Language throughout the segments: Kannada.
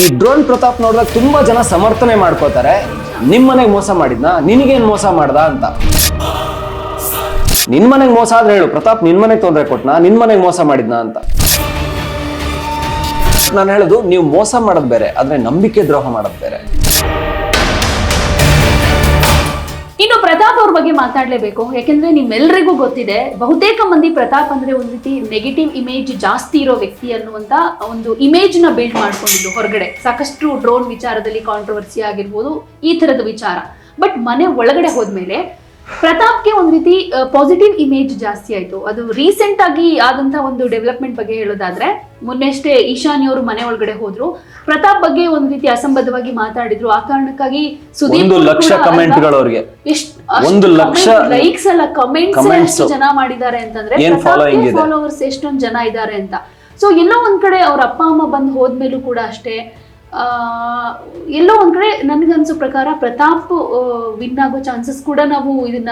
ಈ ಡ್ರೋನ್ ಪ್ರತಾಪ್ ನೋಡಿದಾಗ ತುಂಬಾ ಜನ ಸಮರ್ಥನೆ ಮಾಡ್ಕೋತಾರೆ. ನಿಮ್ಮನೆಗೆ ಮೋಸ ಮಾಡಿದ್ನಾ? ನಿನಗೇನ್ ಮೋಸ ಮಾಡ್ದ ಅಂತ. ನಿನ್ ಮನೆಗ್ ಮೋಸ ಆದ್ರೆ ಹೇಳು, ಪ್ರತಾಪ್ ನಿನ್ ಮನೆಗೆ ತೊಂದರೆ ಕೊಟ್ನಾ? ನಿನ್ ಮನೆಗೆ ಮೋಸ ಮಾಡಿದ್ನಾ ಅಂತ. ನಾನು ಹೇಳೋದು, ನೀವು ಮೋಸ ಮಾಡೋದು ಬೇರೆ, ಆದ್ರೆ ನಂಬಿಕೆ ದ್ರೋಹ ಮಾಡೋದು ಬೇರೆ. ಇನ್ನು ಪ್ರತಾಪ್ ಅವ್ರ ಬಗ್ಗೆ ಮಾತಾಡ್ಲೇಬೇಕು. ಯಾಕೆಂದ್ರೆ ನಿಮ್ಮೆಲ್ಲರಿಗೂ ಗೊತ್ತಿದೆ, ಬಹುತೇಕ ಮಂದಿ ಪ್ರತಾಪ್ ಅಂದ್ರೆ ಒಂದ್ ರೀತಿ ನೆಗೆಟಿವ್ ಇಮೇಜ್ ಜಾಸ್ತಿ ಇರೋ ವ್ಯಕ್ತಿ ಅನ್ನುವಂತ ಒಂದು ಇಮೇಜ್ನ ಬಿಲ್ಡ್ ಮಾಡ್ಕೊಂಡಿದ್ದು ಹೊರಗಡೆ. ಸಾಕಷ್ಟು ಡ್ರೋನ್ ವಿಚಾರದಲ್ಲಿ ಕಾಂಟ್ರವರ್ಸಿ ಆಗಿರ್ಬೋದು, ಈ ತರದ ವಿಚಾರ. ಬಟ್ ಮನೆ ಒಳಗಡೆ ಹೋದ್ಮೇಲೆ ಪ್ರತಾಪ್ಗೆ ಒಂದ್ ರೀತಿ ಪಾಸಿಟಿವ್ ಇಮೇಜ್ ಜಾಸ್ತಿ ಆಯ್ತು. ಅದು ರೀಸೆಂಟ್ ಆಗಿ ಆದಂತ ಒಂದು ಡೆವಲಪ್ಮೆಂಟ್ ಬಗ್ಗೆ ಹೇಳೋದಾದ್ರೆ ಮೊನ್ನೆಷ್ಟೇ ಈಶಾನ್ಯವರು ಅವರು ಮನೆ ಒಳಗಡೆ ಹೋದ್ರು. ಪ್ರತಾಪ್ ಬಗ್ಗೆ ಒಂದ್ ರೀತಿ ಅಸಂಬದ್ಧವಾಗಿ ಮಾತಾಡಿದ್ರು. ಆ ಕಾರಣಕ್ಕಾಗಿ ಸುದೀಪ್ ಲಕ್ಷ ಅವ್ರಿಗೆ ಒಂದು ಲಕ್ಷ ಲೈಕ್ಸ್ ಅಲ್ಲ ಕಮೆಂಟ್ಸ್ ಜನ ಮಾಡಿದ್ದಾರೆ ಅಂತಂದ್ರೆ ಫಾಲೋವರ್ಸ್ ಎಷ್ಟೊಂದ್ ಜನ ಇದ್ದಾರೆ ಅಂತ. ಸೊ ಎಲ್ಲೋ ಒಂದ್ ಕಡೆ ಅವ್ರ ಅಪ್ಪ ಅಮ್ಮ ಬಂದು ಹೋದ್ಮೇಲೂ ಕೂಡ ಅಷ್ಟೇ. ಎಲ್ಲೋ ಒಂದ್ ಕಡೆ ನನ್ಗನ್ಸೋ ಪ್ರಕಾರ ಪ್ರತಾಪ್ ವಿನ್ ಆಗೋ ಚಾನ್ಸಸ್ ಕೂಡ ನಾವು ಇದನ್ನ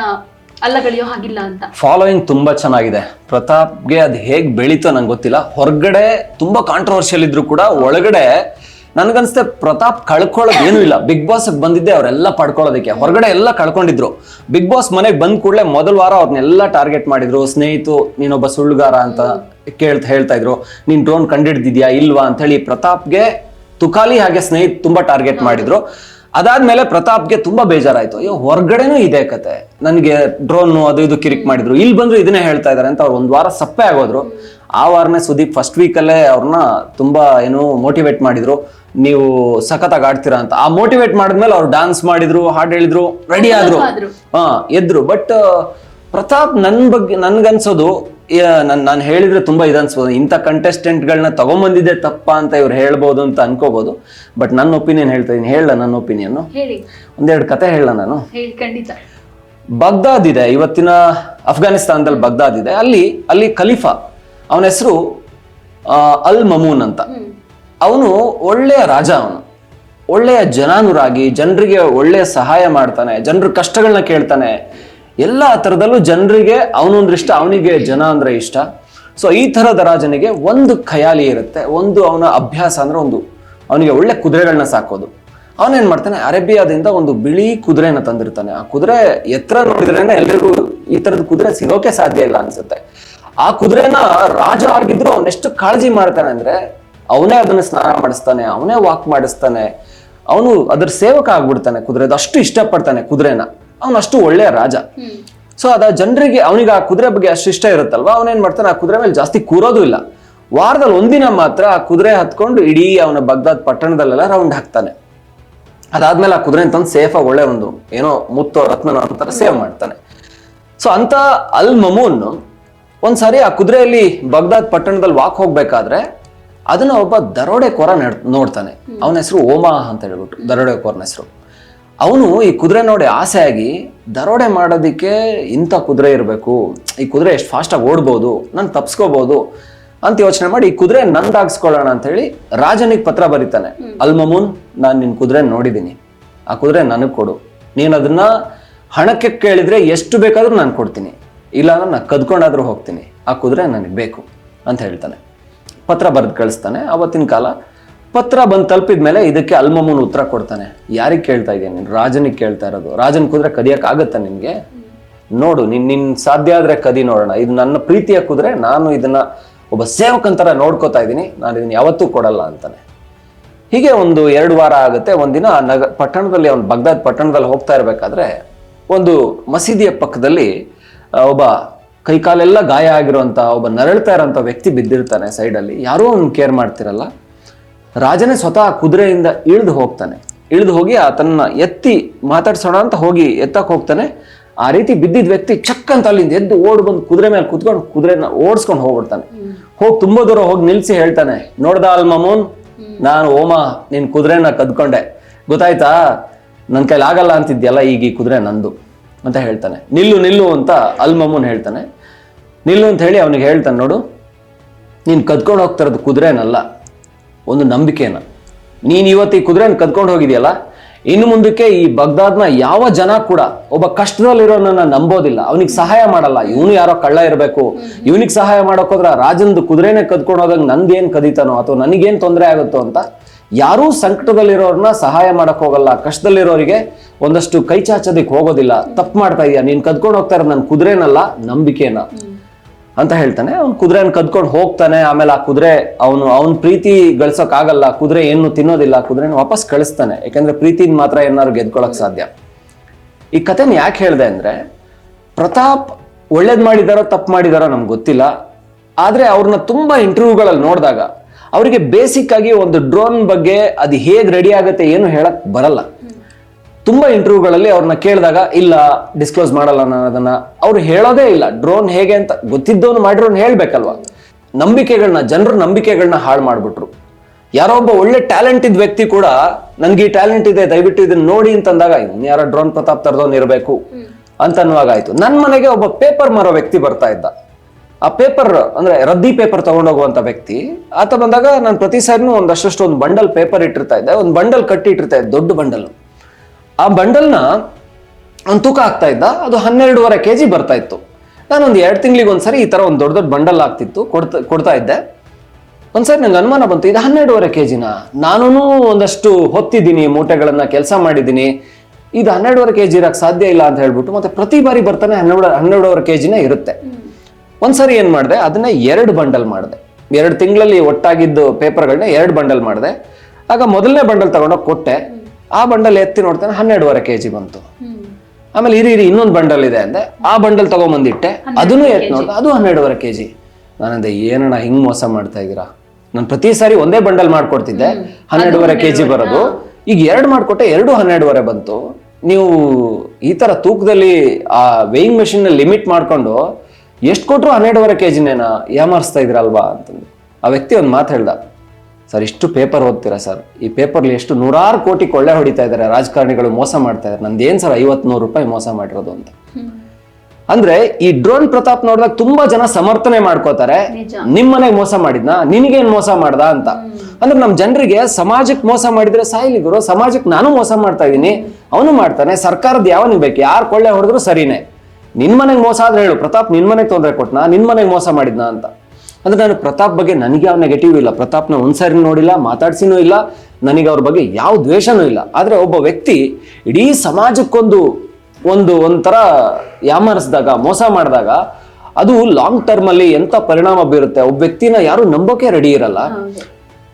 ಅಲ್ಲಗಳೆಯೋ ಹಾಗಿಲ್ಲ ಅಂತ. ಫಾಲೋಯಿಂಗ್ ತುಂಬಾ ಚೆನ್ನಾಗಿದೆ. ಪ್ರತಾಪ್ಗೆ ಅದು ಹೇಗ್ ಬೆಳೀತೋ ನಂಗೆ ಗೊತ್ತಿಲ್ಲ. ಹೊರಗಡೆ ತುಂಬಾ ಕಾಂಟ್ರವರ್ಷಿಯಲ್ ಇದ್ರು ಕೂಡ ಒಳಗಡೆ ನನ್ಗನ್ಸುತ್ತೆ ಪ್ರತಾಪ್ ಕಳ್ಕೊಳ್ಳೋದು ಏನೂ ಇಲ್ಲ. ಬಿಗ್ ಬಾಸ್ ಬಂದಿದ್ದೆ, ಅವರೆಲ್ಲ ಪಡ್ಕೊಳ್ಳೋದಕ್ಕೆ. ಹೊರಗಡೆ ಎಲ್ಲ ಕಳ್ಕೊಂಡಿದ್ರು. ಬಿಗ್ ಬಾಸ್ ಮನೆಗೆ ಬಂದ ಕೂಡಲೇ ಮೊದಲ ವಾರ ಅವ್ರನ್ನೆಲ್ಲ ಟಾರ್ಗೆಟ್ ಮಾಡಿದ್ರು. ಸ್ನೇಹಿತು, ನೀನೊಬ್ಬ ಸುಳ್ಳುಗಾರ ಅಂತ ಕೇಳ್ತಾ ಹೇಳ್ತಾ ಇದ್ರು. ನೀನ್ ಡ್ರೋನ್ ಕಂಡಿಡ್ದಿದ್ಯಾ, ಇಲ್ವಾ? ಅಂತ ಹೇಳಿ ಪ್ರತಾಪ್ಗೆ ತುಕಾಲಿ ಹಾಗೆ ಸ್ನೇಹಿತ್ ತುಂಬಾ ಟಾರ್ಗೆಟ್ ಮಾಡಿದ್ರು. ಅದಾದ್ಮೇಲೆ ಪ್ರತಾಪ್ಗೆ ತುಂಬಾ ಬೇಜಾರಾಯ್ತು. ಅಯ್ಯೋ ಹೊರಗಡೆನೂ ಇದೆ ಕತೆ. ನನಗೆ ಡ್ರೋನ್ ಅದು ಇದು ಕಿರಿಕ್ ಮಾಡಿದ್ರು. ಇಲ್ಲಿ ಬಂದ್ರು ಇದನ್ನೇ ಹೇಳ್ತಾ ಇದಾರೆ ಅಂತ ಅವ್ರು ಒಂದ್ ವಾರ ಸಪ್ಪೆ ಆಗೋದ್ರು. ಆ ವಾರನೇ ಸುದೀಪ್ ಫಸ್ಟ್ ವೀಕಲ್ಲೇ ಅವ್ರನ್ನ ತುಂಬಾ ಏನು ಮೋಟಿವೇಟ್ ಮಾಡಿದ್ರು. ನೀವು ಸಖತ್ತಾಗಿ ಆಡ್ತೀರಾ ಅಂತ. ಆ ಮೋಟಿವೇಟ್ ಮಾಡಿದ್ಮೇಲೆ ಅವ್ರು ಡಾನ್ಸ್ ಮಾಡಿದ್ರು ಹಾಡು ಹೇಳಿದ್ರು ರೆಡಿ ಆದ್ರು. ಆದ್ರು. ಹಾ ಎದ್ರು. ಬಟ್ ಪ್ರತಾಪ್ ನನ್ ಬಗ್ಗೆ ನನ್ಗನ್ಸೋದು ನನ್ ನಾನು ಹೇಳಿದ್ರೆ ತುಂಬಾ ಇದನ್ಸ್ಬೋದು ಇಂಥ ಕಂಟೆಸ್ಟೆಂಟ್ಗಳನ್ನ ತಗೊಂಬಂದಿದ್ದೆ ತಪ್ಪ ಅಂತ ಇವ್ರು ಹೇಳ್ಬೋದು ಅಂತ ಅನ್ಕೋಬಹುದು ಬಟ್ ನನ್ನ ಒಪಿನಿಯನ್ ಹೇಳ್ತಾ ಇದ್ದೀನಿ. ಹೇಳ ನನ್ನ ಒಪಿನಿಯನ್ ಒಂದೆರಡು ಕತೆ ಹೇಳ ನಾನು. ಬಗ್ದಾದ್ ಇದೆ. ಇವತ್ತಿನ ಅಫ್ಘಾನಿಸ್ತಾನದಲ್ಲಿ ಬಗ್ದಾದ್ ಇದೆ. ಅಲ್ಲಿ ಅಲ್ಲಿ ಖಲೀಫಾ ಅವನ ಹೆಸರು ಅಲ್ ಮಮೂನ್ ಅಂತ. ಅವನು ಒಳ್ಳೆಯ ರಾಜ ಅವನು. ಒಳ್ಳೆಯ ಜನಾನುರಾಗಿ ಜನರಿಗೆ ಒಳ್ಳೆಯ ಸಹಾಯ ಮಾಡ್ತಾನೆ. ಜನರ ಕಷ್ಟಗಳನ್ನ ಕೇಳ್ತಾನೆ. ಎಲ್ಲ ಥರದಲ್ಲೂ ಜನರಿಗೆ ಅವನೊಂದ್ರ ಇಷ್ಟ, ಅವನಿಗೆ ಜನ ಅಂದ್ರೆ ಇಷ್ಟ. ಸೊ ಈ ಥರದ ರಾಜನಿಗೆ ಒಂದು ಖಯಾಲಿ ಇರುತ್ತೆ, ಒಂದು ಅವನ ಅಭ್ಯಾಸ ಅಂದ್ರೆ ಒಂದು ಅವನಿಗೆ ಒಳ್ಳೆ ಕುದುರೆಗಳನ್ನ ಸಾಕೋದು. ಅವನೇನ್ ಮಾಡ್ತಾನೆ, ಅರೇಬಿಯಾದಿಂದ ಒಂದು ಬಿಳಿ ಕುದುರೆನ ತಂದಿರ್ತಾನೆ. ಆ ಕುದುರೆ ಎತ್ತರ ನೋಡಿದ್ರೇನೆ ಎಲ್ಲರಿಗೂ ಈ ತರದ ಕುದುರೆ ಸಿಗೋಕೆ ಸಾಧ್ಯ ಇಲ್ಲ ಅನ್ಸುತ್ತೆ. ಆ ಕುದುರೆನ ರಾಜ ಆಗಿದ್ರು ಅವನೆಷ್ಟು ಕಾಳಜಿ ಮಾಡ್ತಾನೆ ಅಂದ್ರೆ ಅವನೇ ಅದನ್ನ ಸ್ನಾನ ಮಾಡಿಸ್ತಾನೆ, ಅವನೇ ವಾಕ್ ಮಾಡಿಸ್ತಾನೆ. ಅವನು ಅದ್ರ ಸೇವಕ ಆಗ್ಬಿಡ್ತಾನೆ ಕುದುರೆದು, ಅಷ್ಟು ಇಷ್ಟಪಡ್ತಾನೆ ಕುದುರೆನ. ಅವನು ಅಷ್ಟು ಒಳ್ಳೆಯ ರಾಜ. ಸೊ ಅದ ಜನರಿಗೆ ಅವನಿಗೆ ಆ ಕುದುರೆ ಬಗ್ಗೆ ಅಷ್ಟು ಇಷ್ಟ ಇರುತ್ತಲ್ವಾ? ಅವನೇನ್ ಮಾಡ್ತಾನೆ? ಆ ಕುದುರೆ ಮೇಲೆ ಜಾಸ್ತಿ ಕೂರೋದು ಇಲ್ಲ. ವಾರದಲ್ಲಿ ಒಂದಿನ ಮಾತ್ರ ಆ ಕುದುರೆ ಹತ್ಕೊಂಡು ಇಡೀ ಅವನ ಬಗ್ದಾದ್ ಪಟ್ಟಣದಲ್ಲೆಲ್ಲ ರೌಂಡ್ ಹಾಕ್ತಾನೆ. ಅದಾದ್ಮೇಲೆ ಆ ಕುದುರೆ ತಂದು ಸೇಫ್ ಆಗಿ ಒಳ್ಳೆ ಒಂದು ಏನೋ ಮುತ್ತೋ ರತ್ನನೋ ಅಂತಾರೆ ಸೇವ್ ಮಾಡ್ತಾನೆ. ಸೊ ಅಂತ ಅಲ್ ಮಮೂನ್ ಒಂದ್ಸಾರಿ ಆ ಕುದುರೆಯಲ್ಲಿ ಬಗ್ದಾದ್ ಪಟ್ಟಣದಲ್ಲಿ ವಾಕ್ ಹೋಗ್ಬೇಕಾದ್ರೆ ಅದನ್ನ ಒಬ್ಬ ದರೋಡೆಕೋರ ಕೋರ ನೋಡ್ತಾನೆ. ಅವನ ಹೆಸರು ಓಮಾ ಅಂತ ಹೇಳ್ಬಿಟ್ಟು ದರೋಡೆಕೋರನ ಹೆಸರು. ಅವನು ಈ ಕುದುರೆ ನೋಡಿ ಆಸೆ ಆಗಿ ದರೋಡೆ ಮಾಡೋದಕ್ಕೆ ಇಂಥ ಕುದುರೆ ಇರಬೇಕು. ಈ ಕುದುರೆ ಎಷ್ಟು ಫಾಸ್ಟಾಗಿ ಓಡ್ಬೋದು ನಾನು ತಪ್ಸ್ಕೋಬೋದು ಅಂತ ಯೋಚನೆ ಮಾಡಿ ಈ ಕುದುರೆ ನಂದಾಗಿಸ್ಕೊಳ್ಳೋಣ ಅಂತ ಹೇಳಿ ರಾಜನಿಗೆ ಪತ್ರ ಬರೀತಾನೆ. ಅಲ್ಮಮೂನ್ ನಾನು ನಿನ್ನ ಕುದುರೆ ನೋಡಿದ್ದೀನಿ ಆ ಕುದುರೆ ನನಗೆ ಕೊಡು. ನೀನು ಅದನ್ನ ಹಣಕ್ಕೆ ಕೇಳಿದ್ರೆ ಎಷ್ಟು ಬೇಕಾದರೂ ನಾನು ಕೊಡ್ತೀನಿ. ಇಲ್ಲಾಂದ್ರೆ ನಾನು ಕದ್ಕೊಂಡಾದರೂ ಹೋಗ್ತೀನಿ. ಆ ಕುದುರೆ ನನಗೆ ಬೇಕು ಅಂತ ಹೇಳ್ತಾನೆ. ಪತ್ರ ಬರೆದು ಕಳಿಸ್ತಾನೆ. ಅವತ್ತಿನ ಕಾಲ ಪತ್ರ ಬಂದು ತಲುಪಿದ ಮೇಲೆ ಇದಕ್ಕೆ ಅಲ್ಮಮೂನ್ ಉತ್ತರ ಕೊಡ್ತಾನೆ. ಯಾರಿಗೆ ಕೇಳ್ತಾ ಇದ್ದೀನಿ ನೀನು? ರಾಜನಿಗೆ ಕೇಳ್ತಾ ಇರೋದು. ರಾಜನ ಕುದುರೆ ಕದಿಯೋಕ್ಕಾಗತ್ತಾ ನಿನ್ಗೆ? ನೋಡು, ನಿನ್ ನಿನ್ ಸಾಧ್ಯ ಆದ್ರೆ ಕದಿ ನೋಡೋಣ. ಇದು ನನ್ನ ಪ್ರೀತಿಯ ಕುದುರೆ ನಾನು ಇದನ್ನ ಒಬ್ಬ ಸೇವಕಂತರ ನೋಡ್ಕೋತಾ ಇದ್ದೀನಿ. ನಾನು ಇದನ್ನ ಯಾವತ್ತೂ ಕೊಡಲ್ಲ ಅಂತಾನೆ. ಹೀಗೆ ಒಂದು ಎರಡು ವಾರ ಆಗುತ್ತೆ. ಒಂದಿನ ನಗ, ಪಟ್ಟಣದಲ್ಲಿ ಅವ್ನು ಬಗ್ದಾದ್ ಪಟ್ಟಣದಲ್ಲಿ ಹೋಗ್ತಾ ಇರಬೇಕಾದ್ರೆ ಒಂದು ಮಸೀದಿಯ ಪಕ್ಕದಲ್ಲಿ ಒಬ್ಬ ಕೈಕಾಲೆಲ್ಲ ಗಾಯ ಆಗಿರುವಂಥ ಒಬ್ಬ ನರಳ್ತಾ ಇರೋಂಥ ವ್ಯಕ್ತಿ ಬಿದ್ದಿರ್ತಾನೆ ಸೈಡಲ್ಲಿ. ಯಾರೂ ಅವ್ನು ಕೇರ್ ಮಾಡ್ತಿರಲ್ಲ. ರಾಜನೇ ಸ್ವತಃ ಕುದುರೆಯಿಂದ ಇಳಿದು ಹೋಗ್ತಾನೆ. ಇಳಿದು ಹೋಗಿ ಆತನ್ನ ಎತ್ತಿ ಮಾತಾಡ್ಸೋಣ ಅಂತ ಹೋಗಿ ಎತ್ತಕ್ಕೆ ಹೋಗ್ತಾನೆ. ಆ ರೀತಿ ಬಿದ್ದಿದ್ದ ವ್ಯಕ್ತಿ ಚಕ್ ಅಂತ ಅಲ್ಲಿಂದ ಎದ್ದು ಓಡ್ ಬಂದು ಕುದುರೆ ಮೇಲೆ ಕುತ್ಕೊಂಡು ಕುದುರೆನ ಓಡಿಸ್ಕೊಂಡು ಹೋಗ್ಬಿಡ್ತಾನೆ. ಹೋಗಿ ತುಂಬ ದೂರ ಹೋಗಿ ನಿಲ್ಸಿ ಹೇಳ್ತಾನೆ ನೋಡ್ದ ಅಲ್ ಮಮೂನ್? ನಾನು ಓಮ ನಿನ್ ಕುದುರೆನ ಕದ್ಕೊಂಡೆ. ಗೊತ್ತಾಯ್ತಾ? ನನ್ನ ಕೈಲಿ ಆಗಲ್ಲ ಅಂತಿದ್ಯಲ್ಲ ಈಗ ಈ ಕುದುರೆ ನಂದು ಅಂತ ಹೇಳ್ತಾನೆ. ನಿಲ್ಲು ನಿಲ್ಲು ಅಂತ ಅಲ್ ಮಮೂನ್ ಹೇಳ್ತಾನೆ. ನಿಲ್ಲು ಅಂತ ಹೇಳಿ ಅವನಿಗೆ ಹೇಳ್ತಾನೆ ನೋಡು ನೀನು ಕದ್ಕೊಂಡು ಹೋಗ್ತಾ ಇರೋದು ಕುದುರೆನಲ್ಲ. ಒಂದು ನಂಬಿಕೆನ ನೀನು ಇವತ್ತು ಈ ಕುದುರೆನ ಕದ್ಕೊಂಡು ಹೋಗಿದ್ಯಲ್ಲ, ಇನ್ನು ಮುಂದಕ್ಕೆ ಈ ಬಗ್ದಾದ್ನ ಯಾವ ಜನ ಕೂಡ ಒಬ್ಬ ಕಷ್ಟದಲ್ಲಿರೋನನ್ನ ನಂಬೋದಿಲ್ಲ. ಅವನಿಗೆ ಸಹಾಯ ಮಾಡಲ್ಲ. ಇವನು ಯಾರೋ ಕಳ್ಳ ಇರಬೇಕು. ಇವನಿಗೆ ಸಹಾಯ ಮಾಡೋಕೋದ್ರ ರಾಜನದು ಕುದುರೆನೇ ಕದ್ಕೊಂಡು ಹೋದಾಗ ನಂದೇನ್ ಕದೀತಾನೋ ಅಥವಾ ನನಗೇನು ತೊಂದರೆ ಆಗುತ್ತೋ ಅಂತ ಯಾರೂ ಸಂಕಟದಲ್ಲಿರೋರನ್ನ ಸಹಾಯ ಮಾಡಕ್ ಹೋಗಲ್ಲ. ಕಷ್ಟದಲ್ಲಿರೋರಿಗೆ ಒಂದಷ್ಟು ಕೈ ಚಾಚೋದಕ್ಕೆ ಹೋಗೋದಿಲ್ಲ. ತಪ್ಪು ಮಾಡ್ತಾ ಇದೀಯ. ನೀನು ಕದ್ಕೊಂಡು ಹೋಗ್ತಾ ಇರೋದು ನನ್ನ ಕುದುರೆನಲ್ಲ, ನಂಬಿಕೆನ. ಅಂತ ಹೇಳ್ತಾನೆ. ಅವ್ನು ಕುದುರೆನ ಕದ್ಕೊಂಡು ಹೋಗ್ತಾನೆ. ಆಮೇಲೆ ಆ ಕುದುರೆ ಅವನು, ಅವನ ಪ್ರೀತಿ ಗಳಿಸೋಕ್ ಆಗಲ್ಲ ಕುದುರೆ ಏನು ತಿನ್ನೋದಿಲ್ಲ. ಕುದುರೆನ ವಾಪಸ್ ಕಳಿಸ್ತಾನೆ. ಯಾಕಂದ್ರೆ ಪ್ರೀತಿನ ಮಾತ್ರ ಏನಾದ್ರು ಗೆದ್ಕೊಳಕ್ ಸಾಧ್ಯ. ಈ ಕಥೆನ ಯಾಕೆ ಹೇಳ್ದೆ ಅಂದ್ರೆ, ಪ್ರತಾಪ್ ಒಳ್ಳೇದ್ ಮಾಡಿದಾರೋ ತಪ್ಪು ಮಾಡಿದಾರೋ ನಮ್ಗೆ ಗೊತ್ತಿಲ್ಲ. ಆದ್ರೆ ಅವ್ರನ್ನ ತುಂಬಾ ಇಂಟರ್ವ್ಯೂಗಳಲ್ಲಿ ನೋಡಿದಾಗ ಅವರಿಗೆ ಬೇಸಿಕ್ ಆಗಿ ಒಂದು ಡ್ರೋನ್ ಬಗ್ಗೆ ಅದು ಹೇಗೆ ರೆಡಿ ಆಗುತ್ತೆ ಏನು ಹೇಳಕ್ ಬರಲ್ಲ. ತುಂಬಾ ಇಂಟರ್ವ್ಯೂಗಳಲ್ಲಿ ಅವ್ರನ್ನ ಕೇಳಿದಾಗ, ಇಲ್ಲ ಡಿಸ್ಕ್ಲೋಸ್ ಮಾಡಲ್ಲ ನಾನು ಅದನ್ನ. ಅವ್ರು ಹೇಳೋದೇ ಇಲ್ಲ. ಡ್ರೋನ್ ಹೇಗೆ ಅಂತ ಗೊತ್ತಿದ್ದವನು ಮಾಡಿರೋನ್ ಹೇಳ್ಬೇಕಲ್ವಾ? ನಂಬಿಕೆಗಳನ್ನ ಜನರ ನಂಬಿಕೆಗಳನ್ನ ಹಾಳು ಮಾಡ್ಬಿಟ್ರು. ಯಾರೋ ಒಬ್ಬ ಒಳ್ಳೆ ಟ್ಯಾಲೆಂಟ್ ಇದ್ದ ವ್ಯಕ್ತಿ ಕೂಡ ನನ್ಗೆ ಈ ಟ್ಯಾಲೆಂಟ್ ಇದೆ, ದಯವಿಟ್ಟು ಇದನ್ನ ನೋಡಿ ಅಂತಂದಾಗ ಯಾರೋ ಡ್ರೋನ್ ಪ್ರತಾಪ್ ತರದವನ್ ಇರಬೇಕು ಅಂತ ಅನ್ನುವಾಗ ಆಯ್ತು ನನ್ನ ಮನೆಗೆ ಒಬ್ಬ ಪೇಪರ್ ಮಾರೋ ವ್ಯಕ್ತಿ ಬರ್ತಾ ಇದ್ದ. ಆ ಪೇಪರ್, ಅಂದ್ರೆ ರದ್ದಿ ಪೇಪರ್ ತಗೊಂಡೋಗುವಂತ ವ್ಯಕ್ತಿ, ಆತ ಬಂದಾಗ ನಾನು ಪ್ರತಿ ಸಾರಿನೂ ಒಂದಷ್ಟು ಒಂದು ಬಂಡಲ್ ಪೇಪರ್ ಇಟ್ಟಿರ್ತಾ ಇದ್ದೆ. ಒಂದು ಬಂಡಲ್ ಕಟ್ಟಿ ಇಟ್ಟಿರ್ತಾ ಇದ್ದೆ, ದೊಡ್ಡ ಬಂಡಲ್. ಆ ಬಂಡಲ್ನ ಒಂದು ತೂಕ ಆಗ್ತಾ ಇದ್ದ, ಅದು ಹನ್ನೆರಡೂವರೆ ಕೆ ಜಿ ಬರ್ತಾ ಇತ್ತು. ನಾನು ಒಂದು ಎರಡು ತಿಂಗಳಿಗೆ ಒಂದ್ಸರಿ ಈ ತರ ಒಂದು ದೊಡ್ಡ ದೊಡ್ಡ ಬಂಡಲ್ ಆಗ್ತಿತ್ತು, ಕೊಡ್ತಾ ಕೊಡ್ತಾ ಇದ್ದೆ. ಒಂದ್ಸರಿ ನಂಗೆ ಅನುಮಾನ ಬಂತು, ಇದು ಹನ್ನೆರಡೂವರೆ ಕೆ ಜಿನ ನಾನು ಒಂದಷ್ಟು ಹೊತ್ತಿದ್ದೀನಿ, ಮೂಟೆಗಳನ್ನ ಕೆಲಸ ಮಾಡಿದ್ದೀನಿ. ಇದು ಹನ್ನೆರಡುವರೆ ಕೆ ಜಿ ಇರಕ್ಕೆ ಸಾಧ್ಯ ಇಲ್ಲ ಅಂತ ಹೇಳ್ಬಿಟ್ಟು ಮತ್ತೆ ಪ್ರತಿ ಬಾರಿ ಬರ್ತಾನೆ ಹನ್ನೆರಡು, ಹನ್ನೆರಡುವರೆ ಕೆ ಜಿನ ಇರುತ್ತೆ. ಒಂದ್ಸರಿ ಏನು ಮಾಡಿದೆ, ಅದನ್ನ ಎರಡು ಬಂಡಲ್ ಮಾಡಿದೆ. ಎರಡು ತಿಂಗಳಲ್ಲಿ ಒಟ್ಟಾಗಿದ್ದು ಪೇಪರ್ಗಳನ್ನ ಎರಡು ಬಂಡಲ್ ಮಾಡಿದೆ. ಆಗ ಮೊದಲನೇ ಬಂಡಲ್ ತಗೊಂಡೋಗಿ ಕೊಟ್ಟೆ. ಆ ಬಂಡಲ್ ಎತ್ತಿ ನೋಡ್ತಾನೆ ಹನ್ನೆರಡುವರೆ ಕೆ ಜಿ ಬಂತು ಆಮೇಲೆ ಇರಿ ಇರಿ ಇನ್ನೊಂದು ಬಂಡಲ್ ಇದೆ ಅಂದೆ. ಆ ಬಂಡಲ್ ತಗೊಂಬಂದಿಟ್ಟೆ. ಅದನ್ನು ಎತ್ತಿ ನೋಡ್ದೆ ಅದು ಹನ್ನೆರಡುವರೆ ಕೆ ಜಿ ನಾನಂದೆ ಏನಣ್ಣ ಹಿಂಗ್ ಮೋಸ ಮಾಡ್ತಾ ಇದ್ದೀರಾ? ನಾನು ಪ್ರತಿ ಸಾರಿ ಒಂದೇ ಬಂಡಲ್ ಮಾಡ್ಕೊಡ್ತಿದ್ದೆ. ಹನ್ನೆರಡುವರೆ ಕೆ ಜಿ ಬರೋದು. ಈಗ ಎರಡು ಮಾಡಿಕೊಟ್ಟೆ ಎರಡು ಹನ್ನೆರಡುವರೆ ಬಂತು. ನೀವು ಈ ತರ ತೂಕದಲ್ಲಿ ಆ ವೇಯಿಂಗ್ ಮೆಷಿನ್ ಲಿಮಿಟ್ ಮಾಡ್ಕೊಂಡು ಎಷ್ಟು ಕೊಟ್ಟರು ಹನ್ನೆರಡುವರೆ ಕೆ ಜಿನೇನಾ ಏಮಾರಿಸ್ತಾ ಇದ್ರಲ್ವಾ ಅಂತಂದು. ಆ ವ್ಯಕ್ತಿ ಒಂದು ಮಾತು ಹೇಳ್ದ. ಸರ್ ಇಷ್ಟು ಪೇಪರ್ ಓದ್ತೀರಾ ಸರ್? ಈ ಪೇಪರ್ಲಿ ಎಷ್ಟು ನೂರಾರು ಕೋಟಿ ಕೊಳ್ಳೆ ಹೊಡಿತಾ ಇದ್ದಾರೆ ರಾಜಕಾರಣಿಗಳು ಮೋಸ ಮಾಡ್ತಾ ಇದ್ದಾರೆ. ನಂದೇನ್ ಸರ್ ಐವತ್ನೂರು ರೂಪಾಯಿ ಮೋಸ ಮಾಡಿರೋದು ಅಂತ? ಅಂದ್ರೆ ಈ ಡ್ರೋನ್ ಪ್ರತಾಪ್ ನೋಡಿದಾಗ ತುಂಬಾ ಜನ ಸಮರ್ಥನೆ ಮಾಡ್ಕೋತಾರೆ ನಿಮ್ಮ ನಿಮ್ ಮನೆಗ್ ಮೋಸ ಮಾಡಿದ್ನ? ನಿನಗೇನ್ ಮೋಸ ಮಾಡ್ದ ಅಂತ? ಅಂದ್ರೆ ನಮ್ ಜನರಿಗೆ ಸಮಾಜಕ್ಕೆ ಮೋಸ ಮಾಡಿದ್ರೆ ಸಾಯಿಲಿ ಗುರು ಸಮಾಜಕ್ಕೆ ನಾನು ಮೋಸ ಮಾಡ್ತಾ ಇದ್ದೀನಿ ಅವನು ಮಾಡ್ತಾನೆ ಸರ್ಕಾರದ ಯಾವನಿಗೆ ಬೇಕು? ಯಾರು ಕೊಳ್ಳೆ ಹೊಡೆದ್ರು ಸರಿನೇ. ನಿನ್ ಮನೆಗೆ ಮೋಸ ಆದ್ರೆ ಹೇಳು ಪ್ರತಾಪ್ ನಿನ್ ಮನೆಗೆ ತೊಂದರೆ ಕೊಟ್ನಾ? ನಿನ್ ಮನೆಗೆ ಮೋಸ ಮಾಡಿದ್ನ ಅಂತ? ಅಂದ್ರೆ ನಾನು ಪ್ರತಾಪ್ ಬಗ್ಗೆ ನನಗೆ ಯಾವ ನೆಗೆಟಿವ್ ಇಲ್ಲ. ಪ್ರತಾಪ್ನ ಒಂದ್ಸಾರಿ ನೋಡಿಲ್ಲ ಮಾತಾಡ್ಸಿನೂ ಇಲ್ಲ ನನಗೆ ಅವ್ರ ಬಗ್ಗೆ ಯಾವ ದ್ವೇಷನೂ ಇಲ್ಲ. ಆದ್ರೆ ಒಬ್ಬ ವ್ಯಕ್ತಿ ಇಡೀ ಸಮಾಜಕ್ಕೊಂದು ಒಂದು ಒಂಥರ ಯಾಮರಿಸಿದಾಗ ಮೋಸ ಮಾಡಿದಾಗ ಅದು ಲಾಂಗ್ ಟರ್ಮ್ ಅಲ್ಲಿ ಎಂತ ಪರಿಣಾಮ ಬೀರುತ್ತೆ? ಒಬ್ಬ ವ್ಯಕ್ತಿನ ಯಾರು ನಂಬೋಕೆ ರೆಡಿ ಇರಲ್ಲ.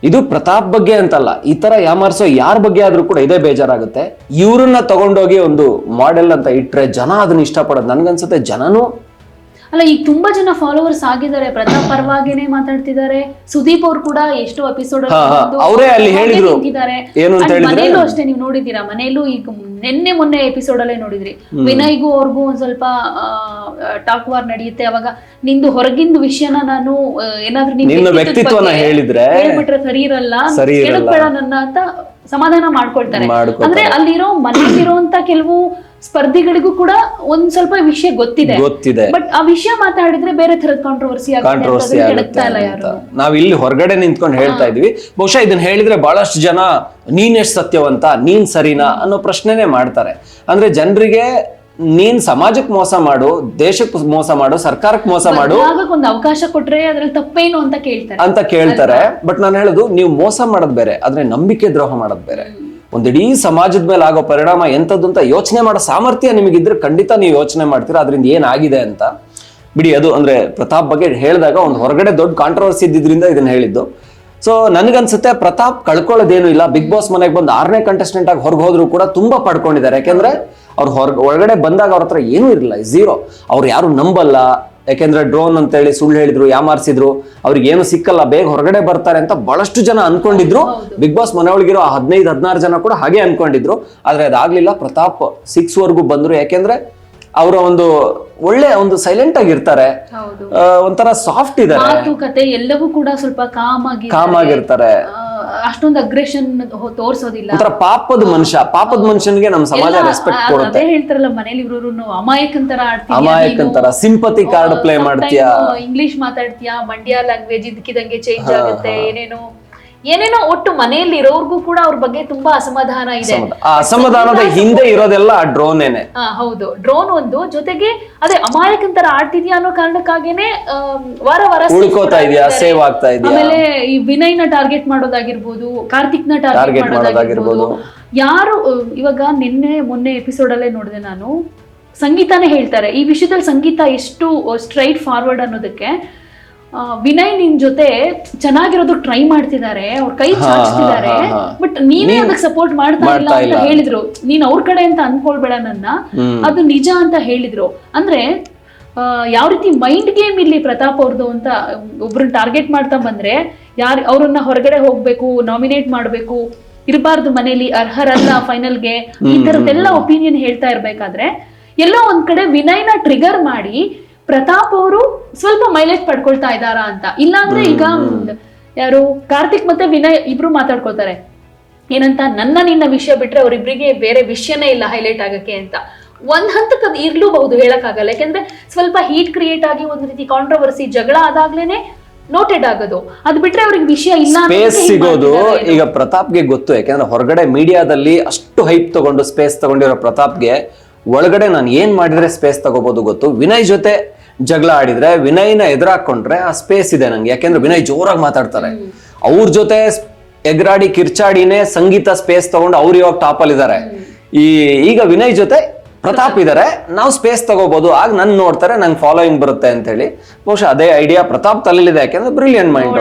ಇದು ಪ್ರತಾಪ್ ಬಗ್ಗೆ ಅಂತಲ್ಲ ಈ ತರ ಯಾಮರ್ಸೋ ಯಾರ ಬಗ್ಗೆ ಆದ್ರೂ ಕೂಡ ಇದೇ ಬೇಜಾರಾಗುತ್ತೆ. ಇವ್ರನ್ನ ತಗೊಂಡೋಗಿ ಒಂದು ಮಾಡೆಲ್ ಅಂತ ಇಟ್ರೆ ಜನ ಅದನ್ನ ಇಷ್ಟಪಡೋದು. ನನ್ಗನ್ಸುತ್ತೆ ಜನನು ಅಲ್ಲ ಈಗ ತುಂಬಾ ಜನ ಫಾಲೋವರ್ಸ್ ಆಗಿದ್ದಾರೆ ಪ್ರತಾಪ್ ಪರವಾಗಿನೇ ಮಾತಾಡ್ತಿದ್ದಾರೆ ಸುದೀಪ್ ಅವ್ರು ಕೂಡ ಎಷ್ಟೋ ಎಪಿಸೋಡ್ ಅವರೇ. ಅಲ್ಲಿ ಹೇಳಿದ್ರು. ಏನು ಅಂತ? ಮನೇಲೂ ಅಷ್ಟೇ ನೀವು ನೋಡಿದ್ದೀರಾ ಮನೆಯಲ್ಲೂ ಈಗ ನಿನ್ನೆ ಮೊನ್ನೆ ಎಪಿಸೋಡ್ ಅಲ್ಲೇ ನೋಡಿದ್ರಿ ವಿನಯ್ಗೂ ಅವ್ರಿಗೂ ಒಂದ್ ಸ್ವಲ್ಪ ಟಾಕ್ ವಾರ್ ನಡೆಯುತ್ತೆ ಅವಾಗ ನಿಂದು ಹೊರಗಿಂದ ವಿಷಯನ ನಾನು ಏನಾದ್ರೂ ನಿಮ್ಮ ನಿನ್ನ ವ್ಯಕ್ತಿತ್ವನ ಹೇಳಿದ್ರೆ ಹೇಳ್ಬಿಟ್ರೆ ಸರಿ ಇರಲ್ಲ ಸರಿ ಇರಲ್ಲ. ಬೇಡ ನನ್ನ ಅಂತ ಸಮಾಧಾನ ಮಾಡ್ಕೊಳ್ತಾರೆ. ಅಂದ್ರೆ ಅಲ್ಲಿರೋ ಮನೆಯಲ್ಲಿರುವಂತ ಕೆಲವು ಸ್ಪರ್ಧಿಗಳಿಗೂ ಕೂಡ ಒಂದ್ ಸ್ವಲ್ಪ ವಿಷಯ ಗೊತ್ತಿದೆ. ಗೊತ್ತಿದೆ. ಬಟ್ ಆ ವಿಷಯ ಮಾತಾಡಿದ್ರೆ ಬೇರೆ ತರದ ಕಾಂಟ್ರವರ್ಸಿ ಕಾಂಟ್ರವರ್ಸಿ ನಾವ್ ಇಲ್ಲಿ ಹೊರಗಡೆ ನಿಂತ್ಕೊಂಡು ಹೇಳ್ತಾ ಇದೀವಿ. ಬಹುಶಃ ಇದನ್ನ ಹೇಳಿದ್ರೆ ಬಹಳಷ್ಟು ಜನ ನೀನ್ ಎಷ್ಟ್ ಸತ್ಯವಂತ? ನೀನ್ ಸರಿನಾ? ಅನ್ನೋ ಪ್ರಶ್ನೆನೇ ಮಾಡ್ತಾರೆ. ಅಂದ್ರೆ ಜನರಿಗೆ ನೀನ್ ಸಮಾಜಕ್ಕೆ ಮೋಸ ಮಾಡು ದೇಶಕ್ಕೆ ಮೋಸ ಮಾಡು ಸರ್ಕಾರಕ್ಕೆ ಮೋಸ ಮಾಡು ಒಂದು ಅವಕಾಶ ಕೊಟ್ರೆ ಅದ್ರಲ್ಲಿ ತಪ್ಪೇನು ಅಂತ ಕೇಳ್ತಾರೆ. ಅಂತ ಕೇಳ್ತಾರೆ. ಬಟ್ ನಾನು ಹೇಳೋದು ನೀವು ಮೋಸ ಮಾಡೋದ್ ಬೇರೆ ಆದ್ರೆ ನಂಬಿಕೆ ದ್ರೋಹ ಮಾಡೋದ್ ಬೇರೆ. ಒಂದ್ ಇಡೀ ಸಮಾಜದ ಮೇಲೆ ಆಗೋ ಪರಿಣಾಮ ಎಂಥದ್ದು ಅಂತ ಯೋಚನೆ ಮಾಡೋ ಸಾಮರ್ಥ್ಯ ನಿಮಗಿದ್ರೆ ಖಂಡಿತ ನೀವು ಯೋಚನೆ ಮಾಡ್ತೀರಾ ಅದರಿಂದ ಏನಾಗಿದೆ ಅಂತ. ಬಿಡಿ ಅದು ಅಂದ್ರೆ ಪ್ರತಾಪ್ ಬಗ್ಗೆ ಹೇಳಿದಾಗ ಒಂದು ಹೊರಗಡೆ ದೊಡ್ಡ ಕಾಂಟ್ರವರ್ಸಿ ಇದ್ದಿದ್ರಿಂದ ಇದನ್ನ ಹೇಳಿದ್ದು. ಸೊ ನನಗನ್ಸುತ್ತೆ ಪ್ರತಾಪ್ ಕಳ್ಕೊಳ್ಳೋದೇನು ಇಲ್ಲ. ಬಿಗ್ ಬಾಸ್ ಮನೆಗೆ ಬಂದು ಆರನೇ ಕಂಟೆಸ್ಟೆಂಟ್ ಆಗಿ ಹೊರಗೆ ಹೋದ್ರು ಕೂಡ ತುಂಬಾ ಪಡ್ಕೊಂಡಿದ್ದಾರೆ. ಯಾಕೆಂದ್ರೆ ಅವ್ರು ಹೊರಗೆ ಒಳಗಡೆ ಬಂದಾಗ ಅವ್ರ ಹತ್ರ ಏನೂ ಇರಲಿಲ್ಲ ಝೀರೋ ಅವ್ರು ಯಾರು ನಂಬಲ್ಲ. ಯಾಕೆಂದ್ರೆ ಡ್ರೋನ್ ಅಂತೇಳಿ ಸುಳ್ಳು ಹೇಳಿದ್ರು ಯಾಮಾರಿಸಿದ್ರು. ಅವ್ರಿಗೆ ಏನು ಸಿಕ್ಕಲ್ಲ. ಬೇಗ ಹೊರಗಡೆ ಬರ್ತಾರೆ ಅಂತ ಬಹಳಷ್ಟು ಜನ ಅನ್ಕೊಂಡಿದ್ರು. ಬಿಗ್ ಬಾಸ್ ಮನೆಯೊಳಗಿರೋ ಹದಿನೈದು ಹದಿನಾರು ಜನ ಕೂಡ ಹಾಗೆ ಅನ್ಕೊಂಡಿದ್ರು. ಆದ್ರೆ ಅದಾಗ್ಲಿಲ್ಲ. ಪ್ರತಾಪ್ ಸಿಕ್ಸ್ ವರ್ಗೂ ಬಂದ್ರು. ಯಾಕೆಂದ್ರೆ ಅವರ ಒಂದು ಒಳ್ಳೆ ಒಂದು ಸೈಲೆಂಟ್ ಆಗಿರ್ತಾರೆ ಒಂಥರ ಸಾಫ್ಟ್ ಇದ್ದಾರೆ ಎಲ್ಲವೂ ಕೂಡ ಸ್ವಲ್ಪ ಕಾಮ್ ಆಗಿ ಕಾಮ್ ಆಗಿರ್ತಾರೆ. ಅಷ್ಟೊಂದು ಅಗ್ರೆಷನ್ ತೋರ್ಸೋದಿಲ್ಲ. ಒಂಥರ ಪಾಪದ ಮನುಷ್ಯ. ಪಾಪದ ಮನುಷ್ಯನಿಗೆ ನಮ್ಮ ಸಮಾಜ ರೆಸ್ಪೆಕ್ಟ್ ಕೊಡುತ್ತೆ. ಅದೇ ಹೇಳ್ತಾರಲ್ಲ ಮನೇಲಿ ಇವರು ಅಮಾಯಕಂತರ ತರ ಆಡ್ತೀಯ ಅಮಾಯಕನ್ ತರ. ಸಿಂಪತಿ ಕಾರ್ಡ್ ಪ್ಲೇ ಮಾಡ್ತೀಯಾ? ಇಂಗ್ಲಿಷ್ ಮಾತಾಡ್ತೀಯಾ? ಮಂಡ್ಯ ಲ್ಯಾಂಗ್ವೇಜ್ ಇದಕ್ಕಿದಂಗೆ ಚೇಂಜ್ ಆಗುತ್ತೆ ಏನೇನೋ ಏನೇನೋ ಒಟ್ಟು ಮನೆಯಲ್ಲಿ ಇರೋರ್ಗೂ ಕೂಡ ಅವ್ರ ಬಗ್ಗೆ ತುಂಬಾ ಅಸಮಾಧಾನ ಇದೆ. ಅಸಮಾಧಾನದ ಹಿಂದೆ ಇರೋದೆಲ್ಲ ಡ್ರೋನೇನೆ ಹೌದು. ಡ್ರೋನ್ ಒಂದು ಜೊತೆಗೆ ಅದೇ ಅಮಾಯಕಂತರ ತರ ಆಡ್ತಿದ್ಯಾ ಅನ್ನೋ ಕಾರಣಕ್ಕಾಗೇನೆ ವಾರ ವಾರ ಉಳ್ಕೋತಾ ಇದೆಯಾ ಸೇವ್ ಆಗ್ತಾ ಇದೆಯಾ? ಆಮೇಲೆ ಈ ವಿನಯ್ನ ಟಾರ್ಗೆಟ್ ಮಾಡೋದಾಗಿರ್ಬೋದು ಕಾರ್ತಿಕ್ನ ಟಾರ್ಗೆಟ್ ಮಾಡೋದಾಗಿರ್ಬೋದು. ಯಾರು ಇವಾಗ ನಿನ್ನೆ ಮೊನ್ನೆ ಎಪಿಸೋಡ್ ಅಲ್ಲೇ ನೋಡಿದೆ ನಾನು. ಸಂಗೀತಾನೇ ಹೇಳ್ತಾರೆ. ಈ ವಿಷಯದಲ್ಲಿ ಸಂಗೀತ ಎಷ್ಟು ಸ್ಟ್ರೈಟ್ ಫಾರ್ವರ್ಡ್ ಅನ್ನೋದಕ್ಕೆ ವಿನಯ್ ನಿನ್ ಜೊತೆ ಚೆನ್ನಾಗಿರೋದು ಟ್ರೈ ಮಾಡ್ತಿದ್ದಾರೆ ಅವ್ರ ಕೈ ಚಾಚಿದ್ದಾರೆ. ಬಟ್ ನೀನೇ ಅದಕ್ಕೆ ಸಪೋರ್ಟ್ ಮಾಡ್ತಾ ಇಲ್ಲ ಅಂತ ಹೇಳಿದ್ರು. ನೀನ್ ಅವ್ರ ಕಡೆ ಅಂತ ಅನ್ಕೊಳ್ಬೇಡ ನನ್ನ. ಅದು ನಿಜ ಅಂತ ಹೇಳಿದ್ರು. ಅಂದ್ರೆ ಯಾವ ರೀತಿ ಮೈಂಡ್ ಗೇಮ್ ಇಲ್ಲಿ ಪ್ರತಾಪ್ ಅವ್ರದ್ದು ಅಂತ ಒಬ್ರನ್ನ ಟಾರ್ಗೆಟ್ ಮಾಡ್ತಾ ಬಂದ್ರೆ ಯಾರು ಅವ್ರನ್ನ ಹೊರಗಡೆ ಹೋಗ್ಬೇಕು ನಾಮಿನೇಟ್ ಮಾಡ್ಬೇಕು ಇರಬಾರ್ದು ಮನೇಲಿ ಅರ್ಹರಲ್ಲ ಫೈನಲ್ಗೆ ಈ ತರದ್ದೆಲ್ಲ ಒಪಿನಿಯನ್ ಹೇಳ್ತಾ ಇರ್ಬೇಕಾದ್ರೆ ಎಲ್ಲೋ ಒಂದ್ ಕಡೆ ವಿನಯ್ನ ಟ್ರಿಗರ್ ಮಾಡಿ ಪ್ರತಾಪ್ ಅವರು ಸ್ವಲ್ಪ ಮೈಲೇಜ್ ಪಡ್ಕೊಳ್ತಾ ಇದ್ದಾರಾ ಅಂತ. ಇಲ್ಲಾಂದ್ರೆ ಈಗ ಯಾರು ಕಾರ್ತಿಕ್ ಮತ್ತೆ ವಿನಯ್ ಇಬ್ರು ಮಾತಾಡ್ಕೊತಾರೆ ಏನಂತ ನನ್ನ ನಿನ್ನ ವಿಷಯ ಬಿಟ್ರೆ ಅವರಿಬ್ರಿಗೆ ಬೇರೆ ವಿಷಯನೇ ಇಲ್ಲ ಹೈಲೈಟ್ ಆಗಕ್ಕೆ ಅಂತ. ಒಂದ್ ಹಂತಕ್ಕೆ ಅದು ಇರ್ಲೂಬಹುದು ಹೇಳಕ್ಕಾಗಲ್ಲ. ಯಾಕೆಂದ್ರೆ ಸ್ವಲ್ಪ ಹೀಟ್ ಕ್ರಿಯೇಟ್ ಆಗಿ ಒಂದ್ ರೀತಿ ಕಾಂಟ್ರವರ್ಸಿ ಜಗಳ ಆದಾಗ್ಲೇನೆ ನೋಟೆಡ್ ಆಗೋದು. ಅದ್ ಬಿಟ್ರೆ ಅವ್ರಿಗೆ ವಿಷಯ ಇಲ್ಲ ಸ್ಪೇಸ್ ಸಿಗೋದು. ಈಗ ಪ್ರತಾಪ್ಗೆ ಗೊತ್ತು. ಯಾಕಂದ್ರೆ ಹೊರಗಡೆ ಮೀಡಿಯಾದಲ್ಲಿ ಅಷ್ಟು ಹೈಪ್ ತಗೊಂಡು ಸ್ಪೇಸ್ ತಗೊಂಡಿರೋ ಪ್ರತಾಪ್ಗೆ ಒಳಗಡೆ ನಾನು ಏನು ಮಾಡಿದ್ರೆ ಸ್ಪೇಸ್ ತಗೋಬಹುದು ಗೊತ್ತು? ವಿನಯ್ ಜೊತೆ ಜಗಳ ಆಡಿದ್ರೆ ವಿನಯ್ನ ಎದುರಾಕೊಂಡ್ರೆ ಆ ಸ್ಪೇಸ್ ಇದೆ ನಂಗೆ. ಯಾಕೆಂದ್ರೆ ವಿನಯ್ ಜೋರಾಗಿ ಮಾತಾಡ್ತಾರೆ. ಅವ್ರ ಜೊತೆ ಎಗ್ರಾಡಿ ಕಿರ್ಚಾಡಿನೇ ಸಂಗೀತ ಸ್ಪೇಸ್ ತಗೊಂಡು ಅವ್ರು ಇವಾಗ ಟಾಪ್ ಅಲ್ಲಿ ಇದಾರೆ. ಈ ಈಗ ವಿನಯ್ ಜೊತೆ ಪ್ರತಾಪ್ ಇದಾರೆ. ನಾವು ಸ್ಪೇಸ್ ತಗೋಬಹುದು ಆಗ ನನ್ ನೋಡ್ತಾರೆ ನಂಗೆ ಫಾಲೋಯಿಂಗ್ ಬರುತ್ತೆ ಅಂತ ಹೇಳಿ ಬಹುಶಃ ಅದೇ ಐಡಿಯಾ ಪ್ರತಾಪ್ ತಲೆಲಿದೆ. ಯಾಕೆಂದ್ರೆ ಬ್ರಿಲಿಯಂಟ್ ಮೈಂಡ್